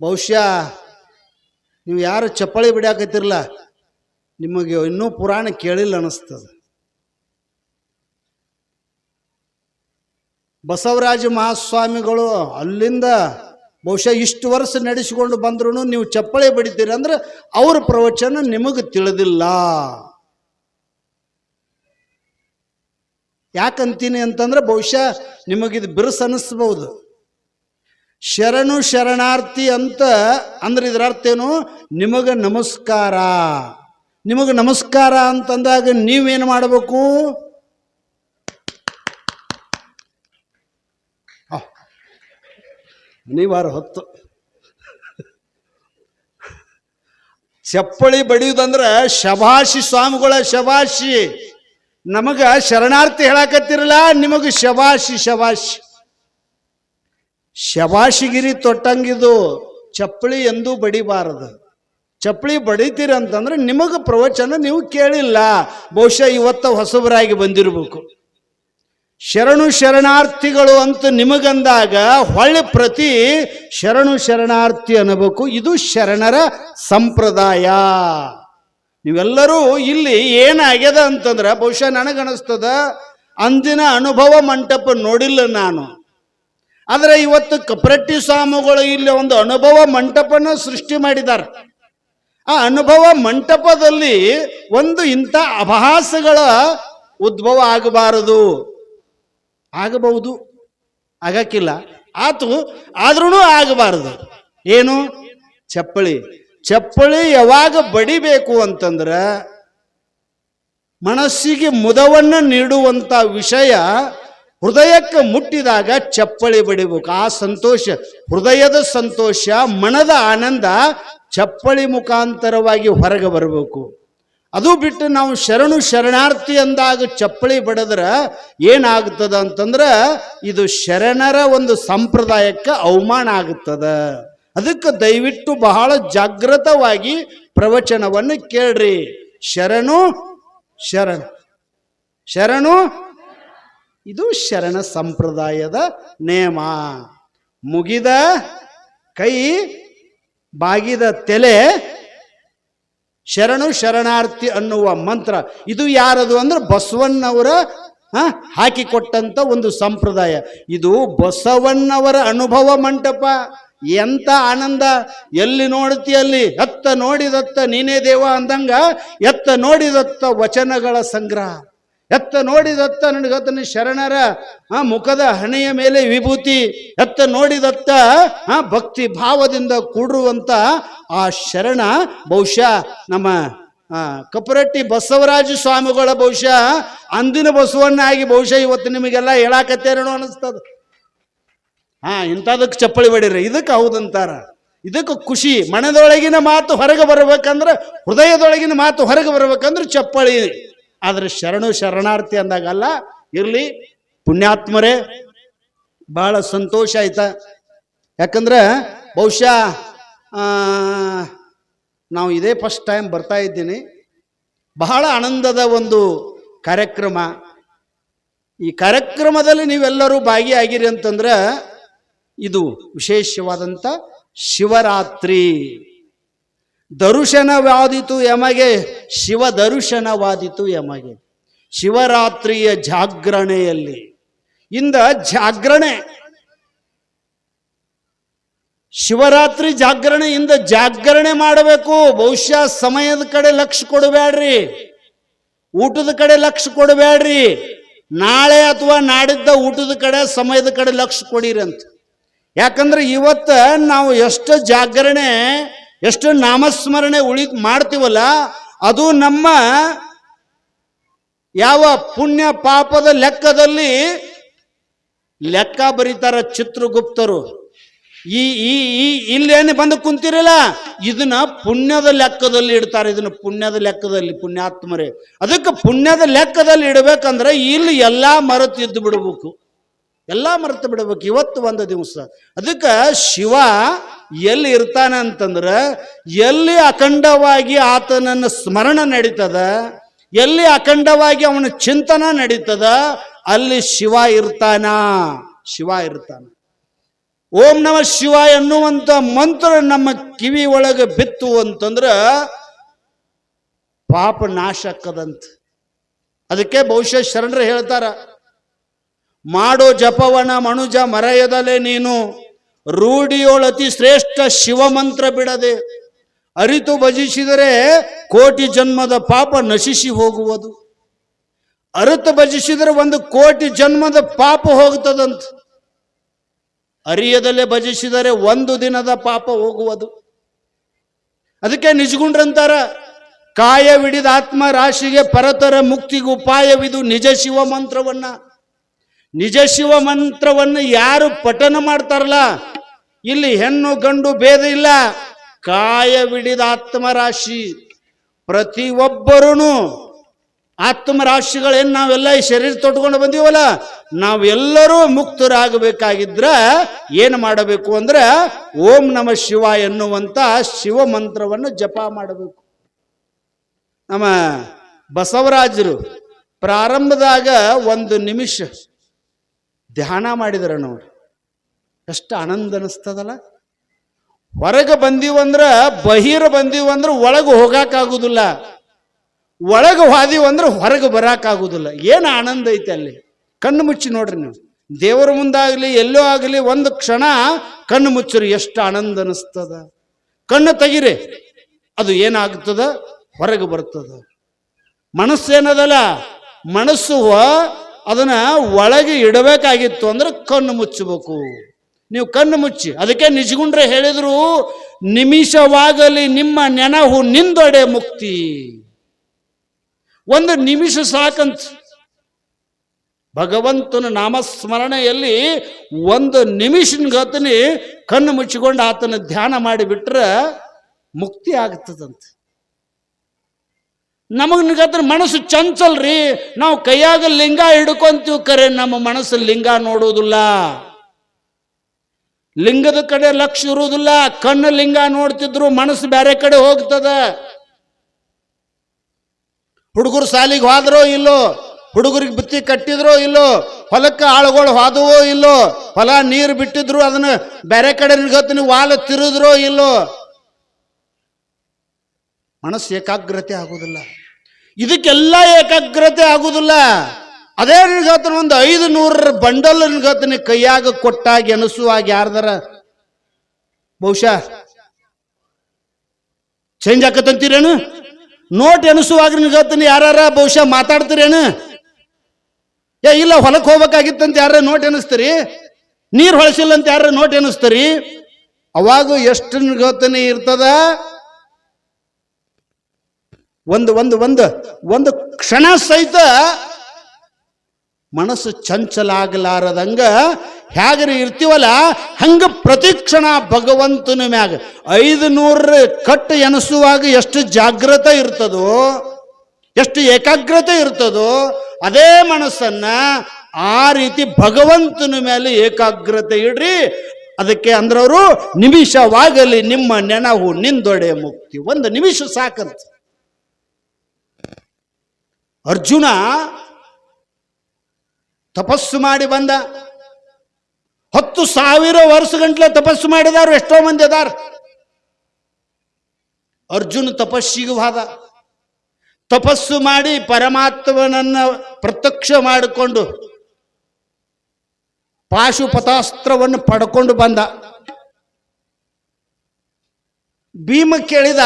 ಬಹುಶಃ ನೀವು ಯಾರು ಚಪ್ಪಳಿ ಬಿಡಾಕತ್ತಿರಲ್ಲ ನಿಮಗೆ ಇನ್ನೂ ಪುರಾಣ ಕೇಳಿಲ್ಲ ಅನ್ನಿಸ್ತದೆ ಬಸವರಾಜ ಮಹಾಸ್ವಾಮಿಗಳು ಅಲ್ಲಿಂದ ಬಹುಶಃ ಇಷ್ಟು ವರ್ಷ ನಡೆಸಿಕೊಂಡು ಬಂದ್ರೂ ನೀವು ಚಪ್ಪಳಿ ಬಡಿತೀರಿ ಅಂದ್ರೆ ಅವ್ರ ಪ್ರವಚನ ನಿಮಗೆ ತಿಳಿದಿಲ್ಲ. ಯಾಕಂತೀನಿ ಅಂತಂದ್ರೆ ಬಹುಶಃ ನಿಮಗಿದು ಬಿರುಸು ಅನ್ನಿಸ್ಬೋದು ಶರಣು ಶರಣಾರ್ಥಿ ಅಂತ ಅಂದ್ರೆ ಇದರ ಅರ್ಥ ಏನು? ನಿಮಗೆ ನಮಸ್ಕಾರ. ನಿಮಗೆ ನಮಸ್ಕಾರ ಅಂತಂದಾಗ ನೀವೇನು ಮಾಡಬೇಕು? ನೀವಾರ ಹೊತ್ತು. ಚಪ್ಪಳಿ ಬಡಿಯುವುದಂದ್ರೆ ಶಭಾಷಿ ಸ್ವಾಮಿಗಳ ಶಭಾಷಿ ನಮಗ ಶರಣಾರ್ಥಿ ಹೇಳಕತ್ತಿರಲ್ಲ, ನಿಮಗೆ ಶಭಾಷಿ ಶಬಾಷಿ ಶಬಾಷಿಗಿರಿ ತೊಟ್ಟಂಗಿದು ಚಪ್ಪಳಿ ಎಂದೂ ಬಡಿಬಾರದು. ಚಪ್ಪಳಿ ಬಡಿತೀರಿ ಅಂತಂದ್ರೆ ನಿಮಗೆ ಪ್ರವಚನ ನೀವು ಕೇಳಿಲ್ಲ. ಬಹುಶಃ ಇವತ್ತ ಹೊಸಬರಾಗಿ ಬಂದಿರಬೇಕು. ಶರಣು ಶರಣಾರ್ಥಿಗಳು ಅಂತ ನಿಮಗಂದಾಗ ಹೊಳ್ಳಿ ಪ್ರತಿ ಶರಣು ಶರಣಾರ್ಥಿ ಅನ್ನಬೇಕು. ಇದು ಶರಣರ ಸಂಪ್ರದಾಯ. ನೀವೆಲ್ಲರೂ ಇಲ್ಲಿ ಏನಾಗ್ಯದ ಅಂತಂದ್ರೆ ಬಹುಶಃ ನನಗನಿಸ್ತದ ಅಂದಿನ ಅನುಭವ ಮಂಟಪ ನೋಡಿಲ್ಲ ನಾನು. ಆದರೆ ಇವತ್ತು ಕಪ್ರಟ್ಟಿ ಸ್ವಾಮಿಗಳು ಇಲ್ಲಿ ಒಂದು ಅನುಭವ ಮಂಟಪನ ಸೃಷ್ಟಿ ಮಾಡಿದ್ದಾರೆ. ಆ ಅನುಭವ ಮಂಟಪದಲ್ಲಿ ಒಂದು ಇಂಥ ಅಭಾಸಗಳ ಉದ್ಭವ ಆಗಬಾರದು. ಆಗಬಹುದು. ಆಗಕ್ಕಿಲ್ಲ. ಆತು ಆದ್ರೂ ಆಗಬಾರದು. ಏನು? ಚಪ್ಪಳಿ ಚಪ್ಪಳಿ ಯಾವಾಗ ಬಡಿಬೇಕು ಅಂತಂದ್ರೆ ಮನಸ್ಸಿಗೆ ಮುದವನ್ನ ನೀಡುವಂತ ವಿಷಯ ಹೃದಯಕ್ಕೆ ಮುಟ್ಟಿದಾಗ ಚಪ್ಪಳಿ ಬಡಿಬೇಕು. ಆ ಸಂತೋಷ, ಹೃದಯದ ಸಂತೋಷ, ಮನದ ಆನಂದ ಚಪ್ಪಳಿ ಮುಖಾಂತರವಾಗಿ ಹೊರಗೆ ಬರಬೇಕು. ಅದು ಬಿಟ್ಟು ನಾವು ಶರಣು ಶರಣಾರ್ಥಿ ಅಂದಾಗ ಚಪ್ಪಳಿ ಬಡದ್ರ ಏನಾಗ್ತದ ಅಂತಂದ್ರೆ ಇದು ಶರಣರ ಒಂದು ಸಂಪ್ರದಾಯಕ್ಕೆ ಅವಮಾನ ಆಗುತ್ತದ ಅದಕ್ಕೆ ದಯವಿಟ್ಟು ಬಹಳ ಜಾಗೃತವಾಗಿ ಪ್ರವಚನವನ್ನು ಕೇಳ್ರಿ. ಶರಣು, ಶರಣ, ಶರಣು ಇದು ಶರಣ ಸಂಪ್ರದಾಯದ ನೇಮ. ಮುಗಿದ ಕೈ, ಬಾಗಿದ ತೆಲೆ, ಶರಣು ಶರಣಾರ್ಥಿ ಅನ್ನುವ ಮಂತ್ರ. ಇದು ಯಾರದು ಅಂದ್ರೆ ಬಸವಣ್ಣವರ ಹಾಕಿಕೊಟ್ಟಂತ ಒಂದು ಸಂಪ್ರದಾಯ. ಇದು ಬಸವಣ್ಣವರ ಅನುಭವ ಮಂಟಪ. ಎಂತ ಆನಂದ. ಎಲ್ಲಿ ನೋಡ್ತಿ ಅಲ್ಲಿ? ಎತ್ತ ನೋಡಿದತ್ತ ನೀನೇ ದೇವ ಅಂದಂಗ, ಎತ್ತ ನೋಡಿದತ್ತ ವಚನಗಳ ಸಂಗ್ರಹ. ಎತ್ತ ನೋಡಿದತ್ತ ನನಗತನ ಶರಣರ, ಆ ಮುಖದ ಹಣೆಯ ಮೇಲೆ ವಿಭೂತಿ. ಎತ್ತ ನೋಡಿದತ್ತ, ಆ ಭಕ್ತಿ ಭಾವದಿಂದ ಕೂಡಿರುವಂತ ಆ ಶರಣ ಬಹುಶಃ ನಮ್ಮ ಕಪರಟ್ಟಿ ಬಸವರಾಜ ಸ್ವಾಮಿಗಳ ಬಹುಶಃ ಅಂದಿನ ಬಸವಣ್ಣ ಆಗಿ ಬಹುಶಃ ಇವತ್ತು ನಿಮಗೆಲ್ಲ ಹೇಳಾಕತ್ತೇನೋ ಅನಿಸ್ತದ ಹಾ, ಇಂಥದಕ್ಕೆ ಚಪ್ಪಳಿ ಬಡಿರಿ ಇದಕ್ಕೆ ಹೌದಂತಾರ. ಇದಕ್ಕೆ ಖುಷಿ. ಮನದೊಳಗಿನ ಮಾತು ಹೊರಗೆ ಬರ್ಬೇಕಂದ್ರೆ, ಹೃದಯದೊಳಗಿನ ಮಾತು ಹೊರಗೆ ಬರ್ಬೇಕಂದ್ರೆ ಚಪ್ಪಳಿ ಆದ್ರೆ ಶರಣು ಶರಣಾರ್ಥಿ ಅಂದಾಗಲ್ಲ, ಇರ್ಲಿ ಪುಣ್ಯಾತ್ಮರೇ ಬಹಳ ಸಂತೋಷ ಆಯ್ತಾ. ಯಾಕಂದ್ರೆ ಬಹುಶಃ ನಾವು ಇದೇ ಫಸ್ಟ್ ಟೈಮ್ ಬರ್ತಾ ಇದ್ದೀನಿ. ಬಹಳ ಆನಂದದ ಒಂದು ಕಾರ್ಯಕ್ರಮ. ಈ ಕಾರ್ಯಕ್ರಮದಲ್ಲಿ ನೀವೆಲ್ಲರೂ ಭಾಗಿಯಾಗಿರಿ ಅಂತಂದ್ರೆ ಇದು ವಿಶೇಷವಾದಂಥ ಶಿವರಾತ್ರಿ. ದರುಶನವಾದಿತು ಯಮಗೆ, ಶಿವ ದರ್ಶನವಾದಿತು ಯಮಗೆ. ಶಿವರಾತ್ರಿಯ ಜಾಗರಣೆಯಲ್ಲಿ. ಇಂದ ಜಾಗರಣೆ. ಶಿವರಾತ್ರಿ ಜಾಗರಣೆಯಿಂದ ಜಾಗರಣೆ ಮಾಡಬೇಕು. ಬಹುಶಃ ಸಮಯದ ಕಡೆ ಲಕ್ಷ ಕೊಡಬೇಡ್ರಿ. ಊಟದ ಕಡೆ ಲಕ್ಷ ಕೊಡಬೇಡ್ರಿ. ನಾಳೆ ಅಥವಾ ನಾಡಿದ್ದ ಊಟದ ಕಡೆ ಸಮಯದ ಕಡೆ ಲಕ್ಷ ಕೊಡಿರಂತ. ಯಾಕಂದ್ರೆ ಇವತ್ತ ನಾವು ಎಷ್ಟು ಜಾಗರಣೆ ಎಷ್ಟು ನಾಮಸ್ಮರಣೆ ಉಳಿ ಮಾಡ್ತೀವಲ್ಲ, ಅದು ನಮ್ಮ ಯಾವ ಪುಣ್ಯ ಪಾಪದ ಲೆಕ್ಕದಲ್ಲಿ ಲೆಕ್ಕ ಬರೀತಾರ ಚಿತ್ರಗುಪ್ತರು. ಈ ಈ ಈ, ಇಲ್ಲೇನು ಬಂದು ಕುಂತಿರಲ್ಲ, ಇದನ್ನ ಪುಣ್ಯದ ಲೆಕ್ಕದಲ್ಲಿ ಇಡ್ತಾರೆ, ಇದನ್ನ ಪುಣ್ಯದ ಲೆಕ್ಕದಲ್ಲಿ, ಪುಣ್ಯಾತ್ಮರೇ. ಅದಕ್ಕೆ ಪುಣ್ಯದ ಲೆಕ್ಕದಲ್ಲಿ ಇಡಬೇಕಂದ್ರೆ ಇಲ್ಲಿ ಎಲ್ಲ ಮರೆತು ಇದ್ದು ಬಿಡಬೇಕು. ಎಲ್ಲ ಮರೆತು ಬಿಡಬೇಕು, ಇವತ್ತು ಒಂದು ದಿವಸ. ಅದಕ್ಕೆ ಶಿವ ಎಲ್ಲಿ ಇರ್ತಾನೆ ಅಂತಂದ್ರೆ, ಎಲ್ಲಿ ಅಖಂಡವಾಗಿ ಆತನನ್ನ ಸ್ಮರಣ ನಡೀತದ, ಎಲ್ಲಿ ಅಖಂಡವಾಗಿ ಅವನ ಚಿಂತನ ನಡೀತದ, ಅಲ್ಲಿ ಶಿವ ಇರ್ತಾನ. ಶಿವ ಇರ್ತಾನ. ಓಂ ನಮ ಶಿವ ಅನ್ನುವಂತ ಮಂತ್ರ ನಮ್ಮ ಕಿವಿ ಒಳಗೆ ಬಿತ್ತು ಅಂತಂದ್ರೆ ಪಾಪ ನಾಶ ಆಕ್ಕದಂತ ಅದಕ್ಕೆ ಬಹುಶಃ ಶರಣರು ಹೇಳ್ತಾರ, ಮಾಡೋ ಜಪವನ ಮನುಜ ಮರೆಯದಲೆ ನೀನು. ರೂಢಿಯೋಳತಿ ಶ್ರೇಷ್ಠ ಶಿವಮಂತ್ರ ಬಿಡದೆ ಅರಿತು ಭಜಿಸಿದರೆ ಕೋಟಿ ಜನ್ಮದ ಪಾಪ ನಶಿಸಿ ಹೋಗುವುದು. ಅರಿತು ಭಜಿಸಿದರೆ ಒಂದು ಕೋಟಿ ಜನ್ಮದ ಪಾಪ ಹೋಗ್ತದಂತ. ಅರಿಯದಲ್ಲೇ ಭಜಿಸಿದರೆ ಒಂದು ದಿನದ ಪಾಪ ಹೋಗುವುದು. ಅದಕ್ಕೆ ನಿಜಗುಂಡ್ರಂತಾರ ಕಾಯವಿಡಿದ ಆತ್ಮ ರಾಶಿಗೆ ಪರತರ ಮುಕ್ತಿಗೆ ಉಪಾಯವಿದು ನಿಜ ಶಿವ ಮಂತ್ರವನ್ನ ನಿಜ ಶಿವ ಮಂತ್ರವನ್ನು ಯಾರು ಪಠನ ಮಾಡ್ತಾರಲ್ಲ ಇಲ್ಲಿ ಹೆಣ್ಣು ಗಂಡು ಭೇದ ಇಲ್ಲ. ಕಾಯವಿಡಿದ ಆತ್ಮರಾಶಿ. ಪ್ರತಿಯೊಬ್ಬರೂ ಆತ್ಮರಾಶಿಗಳೇನು ನಾವೆಲ್ಲ ಈ ಶರೀರ ತೊಟ್ಕೊಂಡು ಬಂದೀವಲ್ಲ, ನಾವೆಲ್ಲರೂ ಮುಕ್ತರಾಗಬೇಕಾಗಿದ್ರ ಏನು ಮಾಡಬೇಕು ಅಂದ್ರೆ ಓಂ ನಮ ಶಿವ ಎನ್ನುವಂಥ ಶಿವ ಮಂತ್ರವನ್ನು ಜಪ ಮಾಡಬೇಕು. ನಮ್ಮ ಬಸವರಾಜರು ಪ್ರಾರಂಭದಾಗ ಒಂದು ನಿಮಿಷ ಧ್ಯಾನ ಮಾಡಿದರ ನೋಡಿ ಎಷ್ಟು ಆನಂದ ಅನಿಸ್ತದಲ್ಲ? ಹೊರಗೆ ಬಂದೀವಂದ್ರೆ, ಬಹಿರ ಬಂದೀವಂದ್ರೆ ಒಳಗೆ ಹೋಗಾಕಾಗುದಿಲ್ಲ. ಒಳಗೆ ಹೋದೀವಂದ್ರ ಹೊರಗೆ ಬರಾಕಾಗುದಿಲ್ಲ. ಏನು ಆನಂದ ಐತೆ ಅಲ್ಲಿ? ಕಣ್ಣು ಮುಚ್ಚಿ ನೋಡ್ರಿ ನೀವು. ದೇವರ ಮುಂದಾಗಲಿ, ಎಲ್ಲೋ ಆಗಲಿ, ಒಂದು ಕ್ಷಣ ಕಣ್ಣು ಮುಚ್ಚಿರಿ, ಎಷ್ಟು ಆನಂದ ಅನಿಸ್ತದ. ಕಣ್ಣು ತೆಗಿರಿ, ಅದು ಏನಾಗ್ತದ? ಹೊರಗೆ ಬರ್ತದ. ಮನಸ್ಸೇನದಲ್ಲ ಮನಸ್ಸು ಅದನ್ನ ಒಳಗೆ ಇಡಬೇಕಾಗಿತ್ತು ಅಂದ್ರೆ ಕಣ್ಣು ಮುಚ್ಚಬೇಕು. ನೀವು ಕಣ್ಣು ಮುಚ್ಚಿ. ಅದಕ್ಕೆ ನಿಜಗುಂಡ್ರೆ ಹೇಳಿದ್ರು, ನಿಮಿಷವಾಗಲಿ ನಿಮ್ಮ ನೆನಹು ನಿಂದೊಡೆ ಮುಕ್ತಿ. ಒಂದು ನಿಮಿಷ ಸಾಕಂತ. ಭಗವಂತನ ನಾಮಸ್ಮರಣೆಯಲ್ಲಿ ಒಂದು ನಿಮಿಷನ ಗತನಿ ಕಣ್ಣು ಮುಚ್ಚಿಕೊಂಡು ಆತನ ಧ್ಯಾನ ಮಾಡಿಬಿಟ್ರೆ ಮುಕ್ತಿ ಆಗ್ತದಂತೆ. ನಮಗ್ ನಿಗತ್ರ ಮನಸ್ಸು ಚಂಚಲ್ರಿ. ನಾವು ಕೈಯಾಗ ಲಿಂಗ ಹಿಡ್ಕೊಂತೀವಿ ಕರೆ, ನಮ್ಮ ಮನಸ್ಸು ಲಿಂಗ ನೋಡುವುದಿಲ್ಲ ಲಿಂಗದ ಕಡೆ ಲಕ್ಷ ಇರುವುದಿಲ್ಲ, ಕಣ್ಣು ಲಿಂಗ ನೋಡ್ತಿದ್ರು, ಮನಸ್ಸು ಬೇರೆ ಕಡೆ ಹೋಗ್ತದ. ಹುಡುಗರು ಸಾಲಿಗೆ ಹೋದ್ರೋ ಇಲ್ಲೋ, ಹುಡುಗರಿಗೆ ಬುತ್ತಿ ಕಟ್ಟಿದ್ರೋ ಇಲ್ಲೋ, ಹೊಲಕ್ಕೆ ಆಳುಗಳು ಹೋದವೋ ಇಲ್ಲೋ, ಹೊಲ ನೀರು ಬಿಟ್ಟಿದ್ರು, ಅದನ್ನ ಬೇರೆ ಕಡೆ ನಿಗತ್ತೀನಿ ವಾಲ ತಿರುದ್ರೋ ಇಲ್ಲೋ. ಮನಸ್ಸು ಏಕಾಗ್ರತೆ ಆಗುವುದಿಲ್ಲ. ಇದಕ್ಕೆಲ್ಲ ಏಕಾಗ್ರತೆ ಆಗುವುದಿಲ್ಲ. ಅದೇ ನಿಗತ್ತಿನ ಒಂದು ಐದು ನೂರರ ಬಂಡಲ್ ನಿಗತ್ತಿನ ಕೈಯಾಗ ಕೊಟ್ಟಾಗಿ ಅನಿಸುವಾಗ ಯಾರ್ದಾರ? ಬಹುಶಃ ಚೇಂಜ್ ಆಕತ್ತಂತೀರೇನು? ನೋಟ್ ಎನಿಸುವಾಗ ನಿಗತ್ತಿನ ಯಾರ ಬಹುಶಃ ಮಾತಾಡ್ತೀರೇನು? ಏ, ಇಲ್ಲ ಹೊಲಕ್ಕೆ ಹೋಗ್ಬೇಕಾಗಿತ್ತಂತ ಯಾರ ನೋಟ್ ಎನಿಸ್ತೀರಿ ನೀರು ಹೊಳಸಿಲ್ಲ ಅಂತ ಯಾರ ನೋಟ್ ಎನಿಸ್ತೀರಿ ಅವಾಗ ಎಷ್ಟು ನಿಗತ್ತನೆ ಇರ್ತದ? ಒಂದು ಒಂದು ಒಂದು ಒಂದು ಕ್ಷಣ ಸಹಿತ ಮನಸ್ಸು ಚಂಚಲ ಆಗಲಾರದಂಗ ಹೇಗ್ರಿ ಇರ್ತೀವಲ್ಲ, ಹಂಗ ಪ್ರತಿಕ್ಷಣ ಭಗವಂತನ ಮ್ಯಾಗ ಐದು ನೂರ ಕಟ್ಟು ಎನಿಸುವಾಗ ಎಷ್ಟು ಜಾಗ್ರತೆ ಇರ್ತದೋ, ಎಷ್ಟು ಏಕಾಗ್ರತೆ ಇರ್ತದೋ, ಅದೇ ಮನಸ್ಸನ್ನ ಆ ರೀತಿ ಭಗವಂತನ ಮೇಲೆ ಏಕಾಗ್ರತೆ ಇಡ್ರಿ. ಅದಕ್ಕೆ ಅಂದ್ರವರು, ನಿಮಿಷವಾಗಲಿ ನಿಮ್ಮ ನೆನವು ನಿಂದೊಡೆ ಮುಕ್ತಿ. ಒಂದು ನಿಮಿಷ ಸಾಕಂತ. ಅರ್ಜುನ ತಪಸ್ಸು ಮಾಡಿ ಬಂದ. ಹತ್ತು ಸಾವಿರ ವರ್ಷ ಗಂಟ್ಲೆ ತಪಸ್ಸು ಮಾಡಿದಾರು, ಎಷ್ಟೋ ಮಂದಿ ಅದಾರ. ಅರ್ಜುನ ತಪಸ್ಸಿಗೂ ಹೋದ. ತಪಸ್ಸು ಮಾಡಿ ಪರಮಾತ್ಮನನ್ನ ಪ್ರತ್ಯಕ್ಷ ಮಾಡಿಕೊಂಡು ಪಾಶುಪತಾಸ್ತ್ರವನ್ನು ಪಡ್ಕೊಂಡು ಬಂದ. ಭೀಮ ಕೇಳಿದ,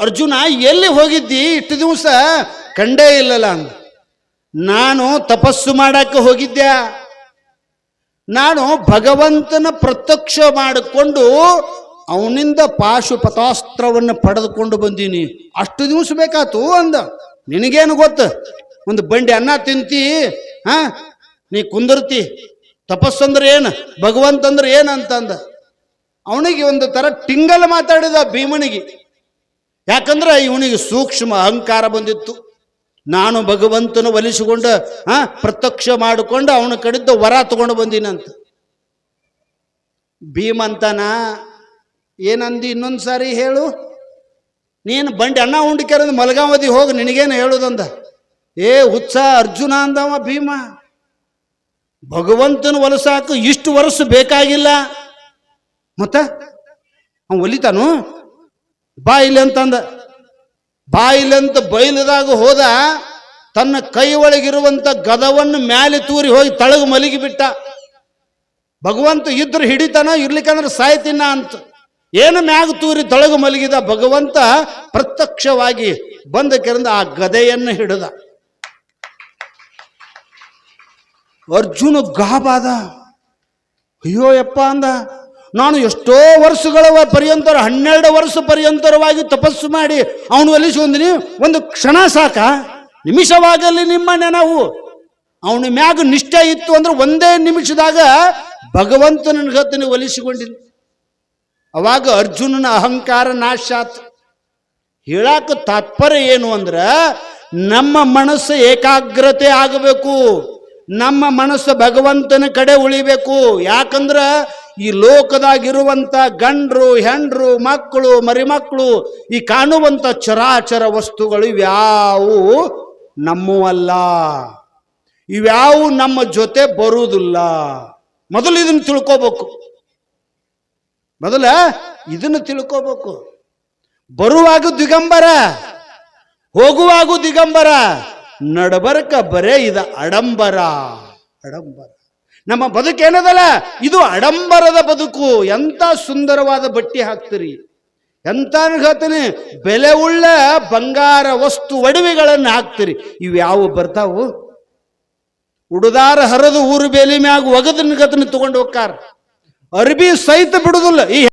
ಅರ್ಜುನ ಎಲ್ಲಿ ಹೋಗಿದ್ದಿ? ಇಷ್ಟು ದಿವಸ ಕಂಡೇ ಇಲ್ಲಲ್ಲ ಅಂದ. ನಾನು ತಪಸ್ಸು ಮಾಡಕ್ಕೆ ಹೋಗಿದ್ದೆ. ನಾನು ಭಗವಂತನ ಪ್ರತ್ಯಕ್ಷ ಮಾಡಿಕೊಂಡು ಅವನಿಂದ ಪಾಶುಪತಾಸ್ತ್ರವನ್ನು ಪಡೆದುಕೊಂಡು ಬಂದೀನಿ. ಅಷ್ಟು ದಿವಸ ಬೇಕಾತು ಅಂದ. ನಿನಗೇನು ಗೊತ್ತು? ಒಂದು ಬಂಡಿ ಅನ್ನ ತಿಂತಿ, ಹಾ? ನೀ ಕುಂದಿರ್ತಿ. ತಪಸ್ಸಂದ್ರೆ ಏನು? ಭಗವಂತ ಅಂದ್ರೆ ಏನಂತಂದ ಅವನಿಗೆ ಒಂದು ತರ ಟಿಂಗಲ್ ಮಾತಾಡಿದ ಭೀಮನಿಗೆ. ಯಾಕಂದ್ರೆ ಇವನಿಗೆ ಸೂಕ್ಷ್ಮ ಅಹಂಕಾರ ಬಂದಿತ್ತು. ನಾನು ಭಗವಂತನ ಒಲಿಸಿಕೊಂಡು ಹಾ ಪ್ರತ್ಯಕ್ಷ ಮಾಡಿಕೊಂಡು ಅವನ ಕಡಿದ್ದ ವರ ತಗೊಂಡು ಬಂದಿನಂತ. ಭೀಮಂತನ, ಏನಂದಿ ಇನ್ನೊಂದು ಸಾರಿ ಹೇಳು? ನೀನು ಬಂಡಿ ಅಣ್ಣ ಉಂಡಿಕೆರಂದು ಮಲಗಾವಧಿ ಹೋಗಿ, ನಿನಗೇನು ಹೇಳುದಂದ? ಏ ಉತ್ಸಾಹ ಅರ್ಜುನ ಅಂದವ ಭೀಮ, ಭಗವಂತನ ಒಲಸಾಕ ಇಷ್ಟು ವರ್ಷ ಬೇಕಾಗಿಲ್ಲ. ಮತ್ತ? ಅವ ಒಲಿತಾನು? ಬಾ ಇಲ್ಲಿ ಅಂತಂದ. ಬಾ ಬಯಲದಾಗ ಅಂತ ಬೈಲದಾಗ ಹೋದ ತನ್ನ ಕೈ ಒಳಗಿರುವಂಥ ಗದವನ್ನು ಮ್ಯಾಲೆ ತೂರಿ ಹೋಗಿ ತಳಗ ಮಲಗಿ ಬಿಟ್ಟ ಭಗವಂತ ಇದ್ರ ಹಿಡಿತಾನ ಇರ್ಲಿಕ್ಕಂದ್ರೆ ಸಾಯ್ತೀನ ಅಂತ. ಏನು ಮ್ಯಾಗ ತೂರಿ ತಳಗ ಮಲಗಿದ ಭಗವಂತ ಪ್ರತ್ಯಕ್ಷವಾಗಿ ಬಂದ ಕೆರೆಂದ ಆ ಗದೆಯನ್ನು ಹಿಡಿದ. ಅರ್ಜುನ ಗಾಬಾದ. ಅಯ್ಯೋ ಯಪ್ಪ ಅಂದ. ನಾನು ಎಷ್ಟೋ ವರ್ಷಗಳ ಪರ್ಯಂತರ, ಹನ್ನೆರಡು ವರ್ಷ ಪರ್ಯಂತರವಾಗಿ ತಪಸ್ಸು ಮಾಡಿ ಅವನು ಒಲಿಸ್ಕೊಂದಿನಿ ಒಂದು ಕ್ಷಣ ಸಾಕ. ನಿಮಿಷವಾಗಲಿ ನಿಮ್ಮ ನೆನವು ಅವನ ಮ್ಯಾಗ ನಿಷ್ಠೆ ಇತ್ತು ಅಂದ್ರೆ ಒಂದೇ ನಿಮಿಷದಾಗ ಭಗವಂತನ ಗತಿನ ಒಲಿಸಿಕೊಂಡಿನಿ ಅವಾಗ ಅರ್ಜುನನ ಅಹಂಕಾರ ನಾಶ ಆತು. ಹೇಳಾಕ ತಾತ್ಪರ್ಯ ಏನು ಅಂದ್ರ, ನಮ್ಮ ಮನಸ್ಸು ಏಕಾಗ್ರತೆ ಆಗಬೇಕು. ನಮ್ಮ ಮನಸ್ಸು ಭಗವಂತನ ಕಡೆ ಉಳಿಬೇಕು. ಯಾಕಂದ್ರ ಈ ಲೋಕದಾಗಿರುವಂಥ ಗಂಡ್ರು, ಹೆಂಡ್ರು, ಮಕ್ಕಳು, ಮರಿಮಕ್ಕಳು, ಈ ಕಾಣುವಂಥ ಚರಾಚರ ವಸ್ತುಗಳು ಇವ್ಯಾವು ನಮ್ಮವಲ್ಲ. ಇವ್ಯಾವು ನಮ್ಮ ಜೊತೆ ಬರುವುದಿಲ್ಲ. ಮೊದಲು ಇದನ್ನು ತಿಳ್ಕೋಬೇಕು. ಮೊದಲ ಇದನ್ನು ತಿಳ್ಕೋಬೇಕು. ಬರುವಾಗ ದಿಗಂಬರ, ಹೋಗುವಾಗ ದಿಗಂಬರ, ನಡಬರ್ಕ ಬರೇ ಇದ ಅಡಂಬರ. ಅಡಂಬರ. ನಮ್ಮ ಬದುಕೇನದಲ್ಲ ಇದು ಅಡಂಬರದ ಬದುಕು. ಎಂತ ಸುಂದರವಾದ ಬಟ್ಟಿ ಹಾಕ್ತೀರಿ? ಎಂತ ಹೇಳ್ತೀನಿ ಬೆಲೆ ಉಳ್ಳ ಬಂಗಾರ ವಸ್ತು ಒಡವೆಗಳನ್ನು ಹಾಕ್ತೀರಿ. ಇವು ಯಾವ ಬರ್ತಾವು? ಉಡುದಾರ ಹರಿದು ಊರು ಬೇಲಿ ಮ್ಯಾಗ ಒಗದ ಗತನ ತಗೊಂಡು ಹೋಗ್ತಾರ. ಅರ್ಬಿ ಸಹಿತ ಬಿಡುದಿಲ್ಲ. ಈ